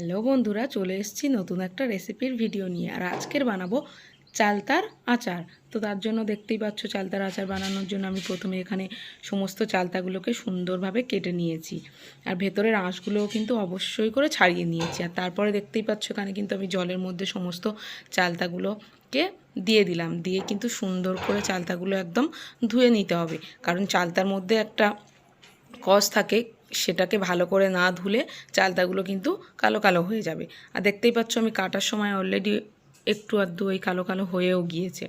Hello বন্ধুরা, চলে এসেছি নতুন একটা রেসিপির ভিডিও নিয়ে। আর আজকের বানাবো চালতার আচার। তো তার জন্য দেখতেই পাচ্ছ, চালতার আচার বানানোর জন্য আমি প্রথমে এখানে সমস্ত চালতাগুলোকে সুন্দরভাবে কেটে নিয়েছি। আর ভেতরের আঁশগুলোও কিন্তু অবশ্যই করে ছাড়িয়ে নিয়েছি। আর তারপরে দেখতেই পাচ্ছ, এখানে কিন্তু আমি জলের মধ্যে সমস্ত চালতাগুলোকে দিয়ে দিলাম। দিয়ে কিন্তু সুন্দর করে চালতাগুলো একদম ধুয়ে নিতে হবে। কারণ চালতার মধ্যে একটা কস থাকে সেটাকে ভালো করে না ধুলে চালতাগুলো কিন্তু কালো কালো হয়ে যাবে। আর দেখতেই পাচ্ছ আমি কাটার সময় অলরেডি একটু আধটু ওই কালো কালো হয়েও গিয়েছে।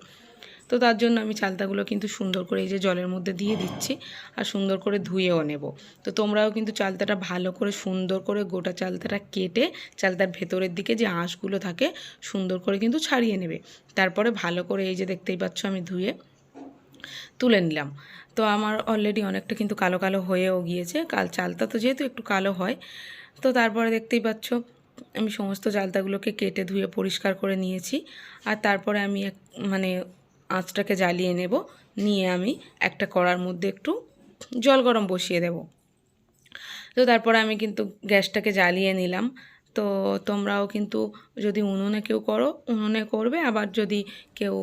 তো তার জন্য আমি চালতাগুলো কিন্তু সুন্দর করে এই যে জলের মধ্যে দিয়ে দিচ্ছি আর সুন্দর করে ধুয়েও নেব। তো তোমরাও কিন্তু চালতাটা ভালো করে সুন্দর করে গোটা চালতাটা কেটে চালতার ভেতরের দিকে যে আঁশগুলো থাকে সুন্দর করে কিন্তু ছাড়িয়ে নেবে। তারপরে ভালো করে এই যে দেখতেই পাচ্ছ আমি ধুয়ে তুলে নিলাম। তো আমার অলরেডি অনেকটা কিন্তু কালো কালো হয়েও গিয়েছে। কাল চালতা তো যেহেতু একটু কালো হয়, তো তারপরে দেখতেই পাচ্ছ, আমি সমস্ত চালতাগুলোকে কেটে ধুয়ে পরিষ্কার করে নিয়েছি। আর তারপরে আমি এক মানে আঁচটাকে জ্বালিয়ে নেব, নিয়ে আমি একটা কড়ার মধ্যে একটু জল গরম বসিয়ে দেব। তো তারপরে আমি কিন্তু গ্যাসটাকে জ্বালিয়ে নিলাম। তো তোমরাও কিন্তু যদি উনুনে কেউ করো, উনুনে করবে, আবার যদি কেউ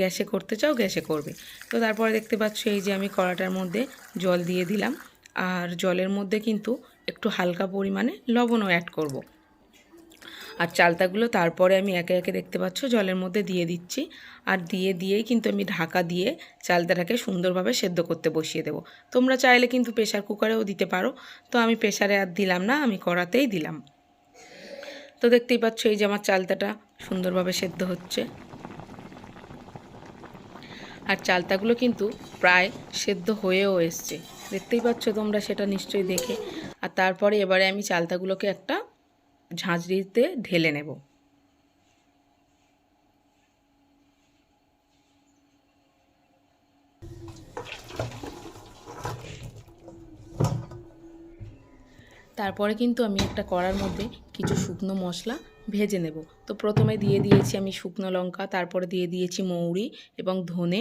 গ্যাসে করতে চাও, গ্যাসে করবে। তো তারপরে দেখতে পাচ্ছ এই যে আমি কড়াটার মধ্যে জল দিয়ে দিলাম। আর জলের মধ্যে কিন্তু একটু হালকা পরিমাণে লবণও অ্যাড করব। আর চালতাগুলো তারপরে আমি একে একে দেখতে পাচ্ছ জলের মধ্যে দিয়ে দিচ্ছি। আর দিয়ে দিয়েই কিন্তু আমি ঢাকা দিয়ে চালতাটাকে সুন্দরভাবে সেদ্ধ করতে বসিয়ে দেবো। তোমরা চাইলে কিন্তু প্রেশার কুকারেও দিতে পারো। তো আমি প্রেশারে আর দিলাম না, আমি কড়াতেই দিলাম। তো দেখতেই পাচ্ছ এই যে আমার চালতাটা সুন্দরভাবে সেদ্ধ হচ্ছে। আর চালতাগুলো কিন্তু প্রায় সেদ্ধ হয়েও এসছে। দেখতেই পাচ্ছ তোমরা সেটা নিশ্চয়ই দেখে। আর তারপরে এবারে আমি চালতাগুলোকে একটা ঝাঁঝরিতে ঢেলে নেব। তারপরে কিন্তু আমি একটা কড়ার মধ্যে কিছু শুকনো মশলা ভেজে নেব। তো প্রথমে দিয়ে দিয়েছি আমি শুকনো লঙ্কা, তারপরে দিয়ে দিয়েছি মৌরি এবং ধনে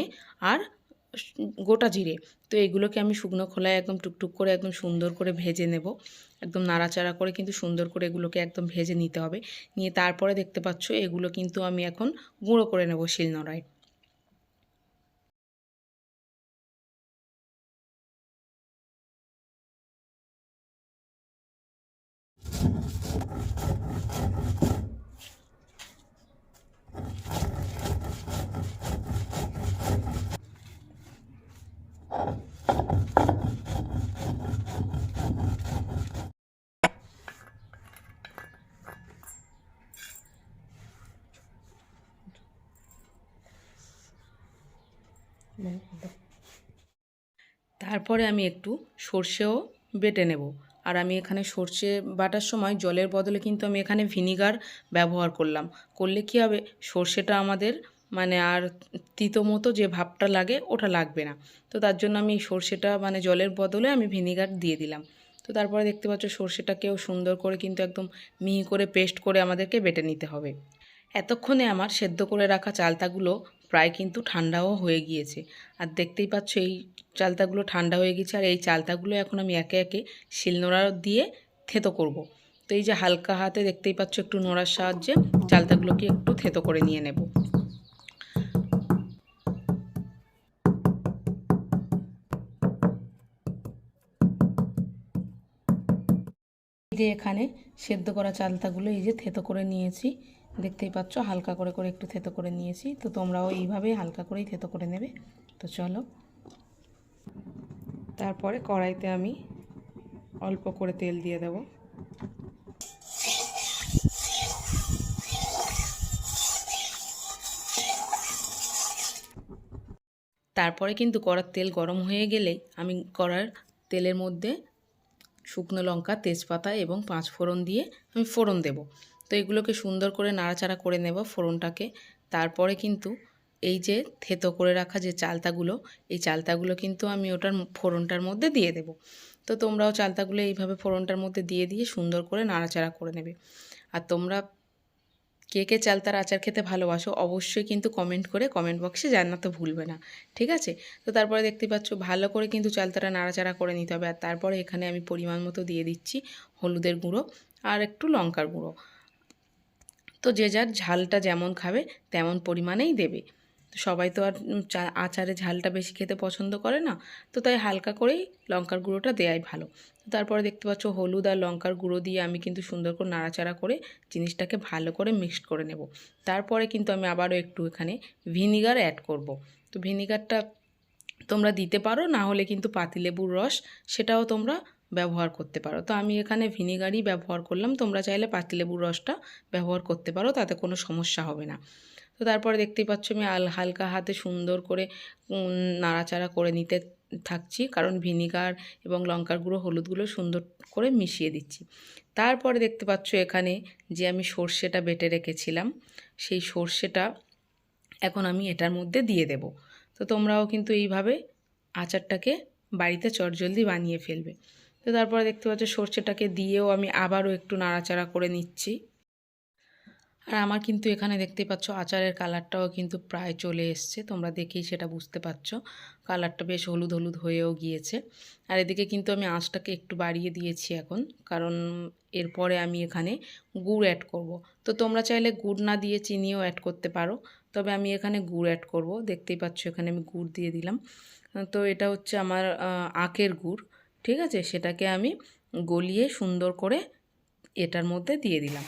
আর গোটা জিরে। তো এগুলোকে আমি শুকনো খোলায় একদম টুকটুক করে, একদম সুন্দর করে ভেজে নেব। একদম নাড়াচাড়া করে কিন্তু সুন্দর করে এগুলোকে একদম ভেজে নিতে হবে। নিয়ে তারপরে দেখতে পাচ্ছ, এগুলো কিন্তু আমি এখন গুঁড়ো করে নেব শিলনোড়ায়। তারপরে আমি একটু সর্ষেও বেটে নেব। আর আমি এখানে সর্ষে বাটার সময় জলের বদলে কিন্তু আমি এখানে ভিনিগার ব্যবহার করলাম। করলে কি হবে? সর্ষেটা আমাদের মানে আর তিতো মতো যে ভাবটা লাগে ওটা লাগবে না। তো তার জন্য আমি সর্ষেটা মানে জলের বদলে আমি ভিনিগার দিয়ে দিলাম। তো তারপরে দেখতে পাচ্ছ সর্ষেটাকেও সুন্দর করে কিন্তু একদম মিহি করে পেস্ট করে আমাদেরকে বেটে নিতে হবে। এতক্ষণে আমার সেদ্ধ করে রাখা চালতাগুলো প্রায় কিন্তু ঠান্ডাও হয়ে গিয়েছে। আর দেখতেই পাচ্ছ এই চালতাগুলো ঠান্ডা হয়ে গেছে আর এই চালতাগুলো এখন আমি একে একে শিলনোড়া দিয়ে থেতো করব। তো এই যে হালকা হাতে দেখতেই পাচ্ছ একটু নোড়ার সাহায্যে চালতাগুলোকে একটু থেতো করে নিয়ে নেব। যে এখানে সেদ্ধ করা চালতাগুলো এই যে থেতো করে নিয়েছি। দেখতেই পাচ্ছ, হালকা করে করে একটু থেতো করে নিয়েছি। তো তোমরাও এইভাবেই হালকা করেই থেতো করে নেবে। তো চলো। তারপরে কড়াইতে আমি অল্প করে তেল দিয়ে দেব। তারপরে কিন্তু কড়ার তেল গরম হয়ে গেলেই আমি কড়ার তেলের মধ্যে শুকনো লঙ্কা, তেজপাতা এবং পাঁচ ফোড়ন দিয়ে আমি ফোড়ন দেব। তো এগুলোকে সুন্দর করে নাড়াচাড়া করে নেব ফোড়নটাকে। তারপরে কিন্তু এই যে থেতো করে রাখা যে চালতাগুলো, এই চালতাগুলো কিন্তু আমি ওটার ফোড়নটার মধ্যে দিয়ে দেব। তো তোমরাও চালতাগুলো এইভাবে ফোড়নটার মধ্যে দিয়ে দিয়ে সুন্দর করে নাড়াচাড়া করে নেবে। আর তোমরা কে কে চালতার আচার খেতে ভালোবাসো অবশ্যই কিন্তু কমেন্ট করে কমেন্ট বক্সে জানাতে ভুলবে না, ঠিক আছে? তো তারপরে দেখতে পাচ্ছ ভালো করে কিন্তু চালতাটা নাড়াচাড়া করে নিতে হবে। আর তারপরে এখানে আমি পরিমাণ মতো দিয়ে দিচ্ছি হলুদের গুঁড়ো আর একটু লঙ্কার গুঁড়ো। তো যে যার ঝালটা যেমন খাবে, তেমন পরিমাণেই দেবে। তো সবাই তো আর আচারে ঝালটা বেশি খেতে পছন্দ করে না, তো তাই হালকা করেই লঙ্কার গুঁড়োটা দেওয়াই ভালো। তারপরে দেখতে পাচ্ছ হলুদ আর লঙ্কার গুঁড়ো দিয়ে আমি কিন্তু সুন্দর করে নাড়াচাড়া করে জিনিসটাকে ভালো করে মিক্সড করে নেব। তারপরে কিন্তু আমি আবারও একটু এখানে ভিনিগার অ্যাড করব। তো ভিনিগারটা তোমরা দিতে পারো, না হলে কিন্তু পাতিলেবুর রস, সেটাও তোমরা ব্যবহার করতে পারো। তো আমি এখানে ভিনিগারই ব্যবহার করলাম। তোমরা চাইলে পাতিলেবুর রসটা ব্যবহার করতে পারো, তাতে কোনো সমস্যা হবে না। তো তারপরে দেখতেই পাচ্ছ আমি আল, হালকা হাতে সুন্দর করে নাড়াচাড়া করে নিতে থাকছি। কারণ ভিনিগার এবং লঙ্কার গুঁড়ো হলুদ গুঁড়ো সুন্দর করে মিশিয়ে দিচ্ছি। তারপরে দেখতে পাচ্ছ এখানে যে আমি সর্ষেটা বেটে রেখেছিলাম, সেই সর্ষেটা এখন আমি এটার মধ্যে দিয়ে দেব। তো তোমরাও কিন্তু এইভাবে আচারটাকে বাড়িতে চটজলদি বানিয়ে ফেলবে। তো তারপরে দেখতে পাচ্ছ সর্ষেটাকে দিয়েও আমি আবারও একটু নাড়াচাড়া করে নিচ্ছি। আর আমার কিন্তু এখানে দেখতে পাচ্ছ আচারের কালারটাও কিন্তু প্রায় চলে এসছে। তোমরা দেখেই সেটা বুঝতে পারছ। কালারটা বেশ হলুদ হলুদ হয়েও গিয়েছে। আর এদিকে কিন্তু আমি আঁচটাকে একটু বাড়িয়ে দিয়েছি এখন। কারণ এরপরে আমি এখানে গুড় অ্যাড করব। তো তোমরা চাইলে গুড় না দিয়ে চিনিও অ্যাড করতে পারো। তবে আমি এখানে গুড় অ্যাড করব। দেখতেই পাচ্ছ এখানে আমি গুড় দিয়ে দিলাম। তো এটা হচ্ছে আমার আখের গুড়। ঠিক আছে? সেটাকে আমি গলিয়ে সুন্দর করে এটার মধ্যে দিয়ে দিলাম।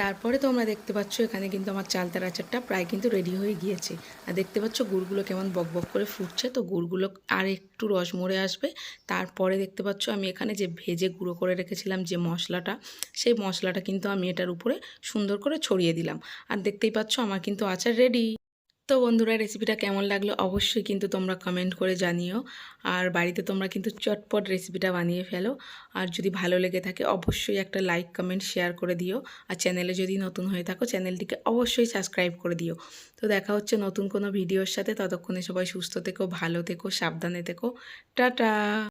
তারপরে তোমরা দেখতে পাচ্ছ এখানে কিন্তু আমার চালতার আচারটা প্রায় কিন্তু রেডি হয়ে গিয়েছে। আর দেখতে পাচ্ছ গুড়গুলো কেমন বক বক করে ফুটছে, তো গুড়গুলো আর একটু রস মরে আসবে। তারপরে দেখতে পাচ্ছ আমি এখানে যে ভেজে গুঁড়ো করে রেখেছিলাম যে মশলাটা, সেই মশলাটা কিন্তু আমি এটার উপরে সুন্দর করে ছড়িয়ে দিলাম। আর দেখতেই পাচ্ছ আমার কিন্তু আচার রেডি তো বন্ধুরা রেসিপিটা কেমন লাগল অবশ্যই কিন্তু তোমরা কমেন্ট করে জানিও। আর বাড়িতে তোমরা কিন্তু চটপট রেসিপিটা বানিয়ে ফেলো। আর যদি ভালো লেগে থাকে, অবশ্যই একটা লাইক কমেন্ট শেয়ার করে দিও। আর চ্যানেলে যদি নতুন হয়ে থাকো চ্যানেলটিকে অবশ্যই সাবস্ক্রাইব করে দিও। তো দেখা হচ্ছে নতুন কোনো ভিডিওর সাথে। ততক্ষণে সবাই সুস্থ থেকো, ভালো থেকো, সাবধানে থেকো। টাটা!